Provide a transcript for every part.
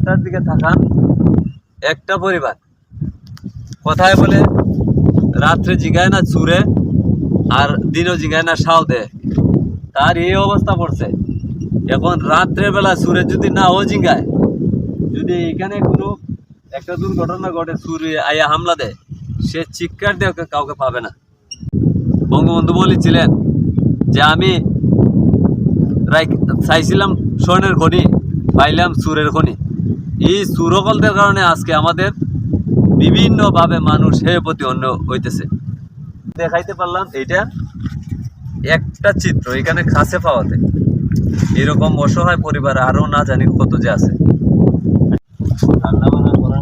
পরিবারটার দিকে তাকান একটা পরিবার। কথায় বলে, রাত্রে জিগায় না চুরে আর দিনও জিগায় না সাও দেয় তার এই অবস্থা পড়ছে। এখন রাত্রের বেলা সুরে যদি না ও জিঙ্গায় যদি এখানে কোনো একটা দুর্ঘটনা ঘটে সুরে আয়া হামলা দেয়, সে চিৎকার দিয়ে কাউকে পাবে না। বঙ্গবন্ধু বলেছিলেন যে আমি চাইছিলাম স্বর্ণের খনি, পাইলাম সুরের খনি। এই সুরকলদের কারণে আজকে আমাদের বিভিন্নভাবে মানুষ হে প্রতি অন্য হইতেছে। দেখাইতে পারলাম, এইটা একটা চিত্র, এখানে খাসে পাওয়াতে। এরকম অসহায় পরিবার আরও না জানি কত যে আছে। না।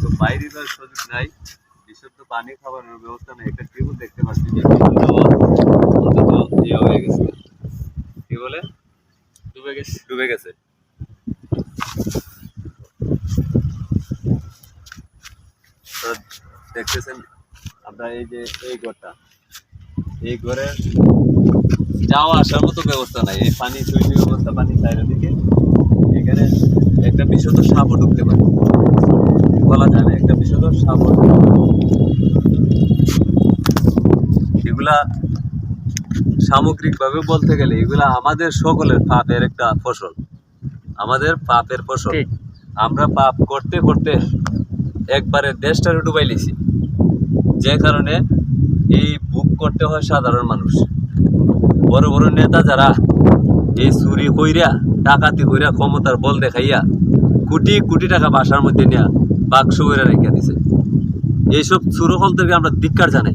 তো বাইরে সুযোগ নাই। বিশুদ্ধ পানি খাবারের ব্যবস্থা নেই। একটা টেবিল দেখতে পাচ্ছি যে টেবিলটাও অন্তত ইয়ে হয়ে গেছে কি বলে ডুবে গেছে। ডুবে গেছে। দেখতেছেন আপনার এই যে এই ঘরটা। এই ঘরের যাওয়া আসার মতো ব্যবস্থা নাই। এই পানি তৈরি অবস্থা পানি চাইরের দিকে এখানে একটা বিশুদ্ধ সাপও ঢুকতে পারে। বলা যায় না, একটা বিশুদ্ধ সাপও এগুলা সামগ্রিকভাবে বলতে গেলে এগুলা আমাদের সকলের পাপের একটা ফসল। আমাদের পাপের ফসল। আমরা পাপ করতে করতে একবারে দেশটারে ডুবাই লিছি। যে কারণে এই বুক করতে হয় সাধারণ মানুষ। বড় বড় নেতা যারা এই চুরি কইরা ডাকাতি কইরা ক্ষমতার বল দেখাইয়া কোটি কোটি টাকা বাসার মধ্যে নিয়ে বাক্স কইরা রেখে দিছে। এইসব চুরকলদেরকে আমরা ধিক্কার জানাই।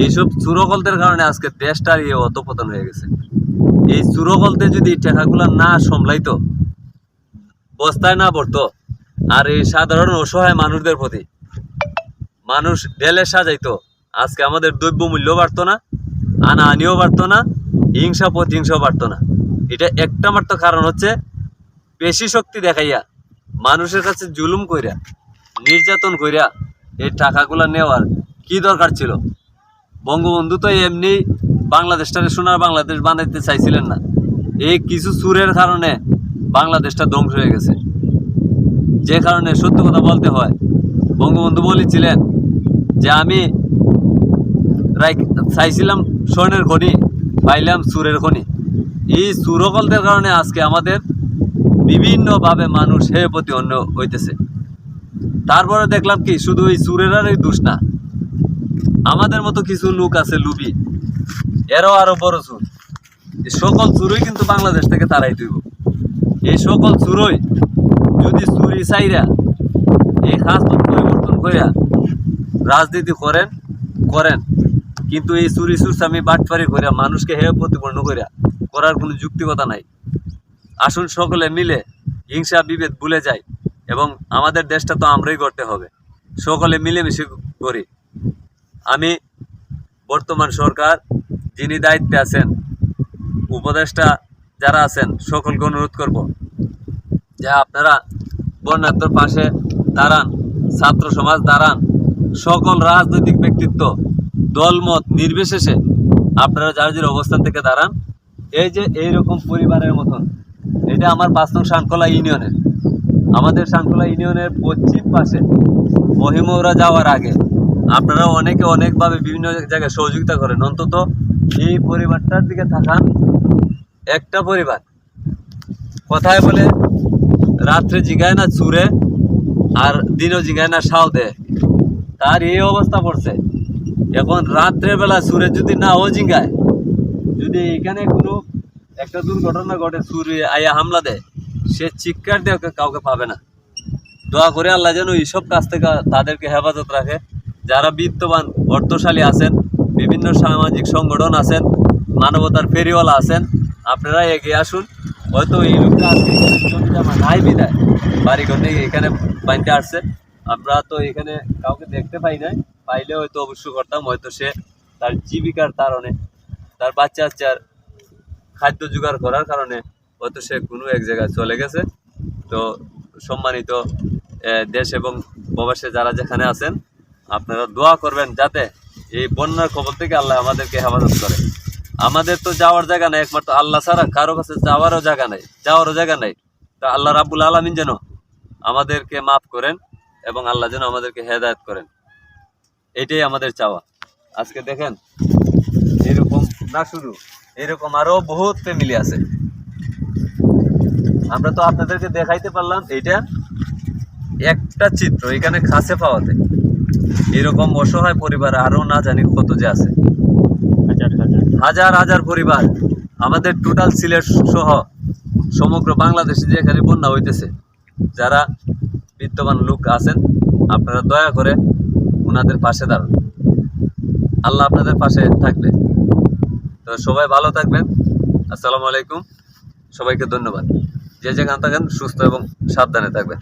এইসব চুরকলদের কারণে আজকে দেশটার ইয়ে অধপতন হয়ে গেছে। এই চুরকলতে যদি টাকাগুলো না সামলাইতো, বস্তায় না পড়তো, আর এই সাধারণ অসহায় মানুষদের প্রতি, মানুষ ঢেলে সাজাইতো, আজকে আমাদের দ্রব্য মূল্য বাড়তো না আনা আনিও বাড়তো না, হিংসা প্রতিহিংসাও বাড়তো না। এটা একটা মাত্র কারণ হচ্ছে পেশি শক্তি দেখাইয়া, মানুষের কাছে জুলুম কইরা, নির্যাতন কইরা, এই টাকাগুলা নেওয়ার কি দরকার ছিল? বঙ্গবন্ধু তো এমনি বাংলাদেশটাকে সোনার বাংলাদেশ বানাইতে চাইছিলেন না। এই কিছু সুরের কারণে বাংলাদেশটা ধ্বংস হয়ে গেছে। যে কারণে সত্য কথা বলতে হয়, বঙ্গবন্ধু বলেছিলেন যে আমি চাইছিলাম স্বর্ণের খনি, পাইলাম সুরের খনি। এই সুরকলদের কারণে আজকে আমাদের বিভিন্নভাবে মানুষ হে প্রতি অন্য হইতেছে। তারপরে দেখলাম কি, শুধু এই সুরেরারই দোষ না আমাদের মতো কিছু লোক আছে লুবি। এরও আরও বড় চুর। এই সকল চুরই কিন্তু বাংলাদেশ থেকে তারাই তুইব এই সকল চুরই যদি চুরি চাইরা এই খাস পরিবর্তন করিয়া রাজনীতি করেন করেন। কিন্তু এই চুরি চুরসামি বাটপারি করিয়া মানুষকে হে প্রতিপন্ন করিয়া করার কোনো যুক্তিকতা নাই। আসুন সকলে মিলে হিংসা, বিভেদ ভুলে যাই এবং আমাদের দেশটা তো আমরাই করতে হবে। সকলে মিলেমিশে করি। আমি বর্তমান সরকার, যিনি দায়িত্বে আছেন, উপদেষ্টা যারা আছেন, সকলকে অনুরোধ করব যে আপনারা বন্যাত্মর পাশে দাঁড়ান, ছাত্র সমাজ দাঁড়ান, সকল রাজনৈতিক ব্যক্তিত্ব, দলমত নির্বিশেষে আপনারা যার যার অবস্থান থেকে দাঁড়ান। এই যে এইরকম পরিবারের মতন, এটা আমার পাঁচ নং শানকলা ইউনিয়নের। আমাদের শানকলা ইউনিয়নের পশ্চিম পাশে মহিমৌরা যাওয়ার আগে আপনারা অনেকে অনেকভাবে বিভিন্ন জায়গায় সহযোগিতা করেন। অন্তত এই পরিবারটার দিকে তাকান একটা পরিবার। কথায় বলে, রাত্রে জিগায় না চুরে, আর দিনও জিগায় না সাও দেয় তার এই অবস্থা পড়ছে। এখন রাত্রের বেলা সুরে যদি না ও জিঙ্গায় যদি এখানে কোনো একটা দুর্ঘটনা ঘটে সুরে আয়া হামলা দেয়, সে চিৎকার দিয়ে কাউকে পাবে না। দোয়া করে আল্লাহ যেন এইসব কাজ থেকে তাদেরকে হেফাজত রাখে। যারা বিত্তবান, অর্থশালী আছেন, বিভিন্ন সামাজিক সংগঠন আছেন, মানবতার ফেরিওয়ালা আছেন, আপনারা এগিয়ে আসুন। হয়তো এই লোকটা আজকে এখানে নাই বিদায় বাড়ি নিয়ে এখানে বানতে আসছে। আমরা তো এখানে কাউকে দেখতে পাই নাই, পাইলে হয়তো অবশ্যই করতাম, হয়তো সে তার জীবিকার কারণে, তার বাচ্চা বাচ্চার খাদ্য জোগাড় করার কারণে হয়তো সে কোনো এক জায়গায় চলে গেছে। তো সম্মানিত দেশ এবং প্রবাসে যারা যেখানে আছেন আপনারা দোয়া করবেন যাতে এই বন্যার খবর থেকে আল্লাহ আমাদেরকে হেফাজত করে। আমাদের তো যাওয়ার জায়গা নাই, একমাত্র আল্লাহ ছাড়া কারও কাছে যাওয়ারও জায়গা নাই, যাওয়ারও জায়গা নেই। তা আল্লাহ রাব্বুল আলামিন যেন আমাদেরকে মাফ করেন এবং আল্লাহ যেন আমাদেরকে হেদায়ত করেন। এটাই আমাদের চাওয়া। আজকে দেখেন, এরকম না শুধু, এরকম আরও বহুত ফ্যামিলি আছে। আমরা তো আপনাদেরকে দেখাইতে পারলাম এটা একটা চিত্র এখানে খাসে পাওয়াতে। এরকম অসহায় পরিবার আরও না জানি কত যে আছে। হাজার হাজার। পরিবার। আমাদের টোটাল সিলেট সহ সমগ্র বাংলাদেশে যে এখানে বন্যা হইতেছে যারা বিত্তবান লোক আছেন আপনারা দয়া করে ওনাদের পাশে দাঁড়ান। আল্লাহ আপনাদের পাশে থাকবে। তো সবাই ভালো থাকবেন। আসসালামু আলাইকুম। সবাইকে ধন্যবাদ। যে যেখানে থাকেন সুস্থ এবং সাবধানে থাকবেন।